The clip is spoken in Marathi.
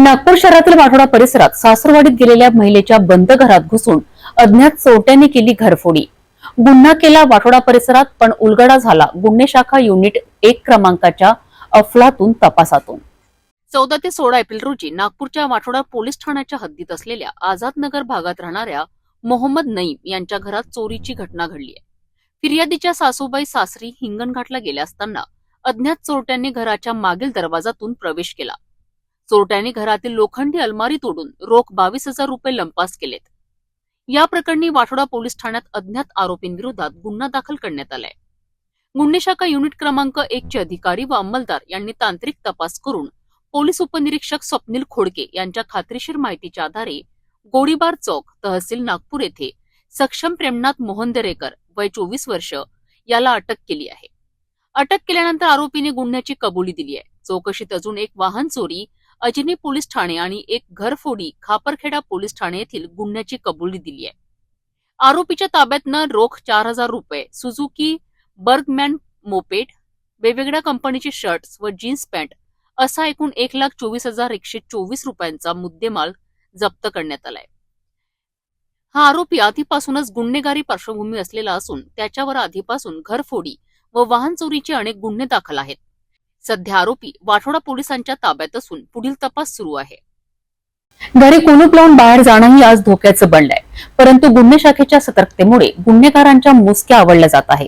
नागपूर शहरातील वाठोडा परिसरात सासरवाडीत गेलेल्या महिलेच्या बंद घरात घुसून अज्ञात चोरट्यांनी केली घरफोडी. गुन्हा केला वाठोडा परिसरात पण उलगडा झाला गुन्हे शाखा युनिट एक क्रमांकाच्या अफलातून तपासातून. चौदा ते सोळा एप्रिल रोजी नागपूरच्या वाठोडा पोलीस ठाण्याच्या हद्दीत असलेल्या आझाद नगर भागात राहणाऱ्या मोहम्मद नईम यांच्या घरात चोरीची घटना घडली आहे. फिर्यादीच्या सासूबाई सासरी हिंगणघाटला गेल्या असताना अज्ञात चोरट्यांनी घराच्या मागील दरवाजातून प्रवेश केला. चोरट्याने घरातील लोखंडी अलमारी तोडून रोख बावीस हजार रुपये लंपास केलेत. या प्रकरणी वाठोडा पोलीस ठाण्यात अज्ञात आरोपींविरोधात गुन्हा दाखल करण्यात आलाय. गुन्हे शाखा युनिट क्रमांक एक चे अधिकारी व अंमलदार यांनी तांत्रिक तपास करून पोलीस उपनिरीक्षक स्वप्नील खोडके यांच्या खात्रीशीर माहितीच्या आधारे गोळीबार चौक तहसील नागपूर येथे सक्षम प्रेमनाथ मोहन दरेकर वय चोवीस वर्ष याला अटक केली आहे. अटक केल्यानंतर आरोपीने गुन्ह्याची कबुली दिली आहे. चौकशीत अजून एक वाहन चोरी अजनी पोलीस ठाणे आणि एक घरफोडी खापरखेडा पोलीस ठाणे येथील गुन्ह्याची कबुली दिली आहे. आरोपीच्या ताब्यातनं रोख चार हजार रुपये सुझुकी बर्गमॅन मोपेड वेगवेगळ्या कंपनीचे शर्ट्स व जीन्स पॅन्ट असा एकूण एक लाख चोवीस हजार एकशे चोवीस रुपयांचा मुद्देमाल जप्त करण्यात आलाय. हा आरोपी आधीपासूनच गुन्हेगारी पार्श्वभूमी असलेला असून त्याच्यावर आधीपासून घरफोडी व वाहन चोरीचे अनेक गुन्हे दाखल आहेत. सध्या आरोपी वाठोडा पोलिसांच्या ताब्यात असून पुढील तपास सुरू आहे. घरी कुलूप लावून बाहेर जाणंही आज धोक्याचं बनलंय. परंतु गुन्हे शाखेच्या सतर्कतेमुळे गुन्हेगारांच्या मुसक्या आवडल्या जात आहे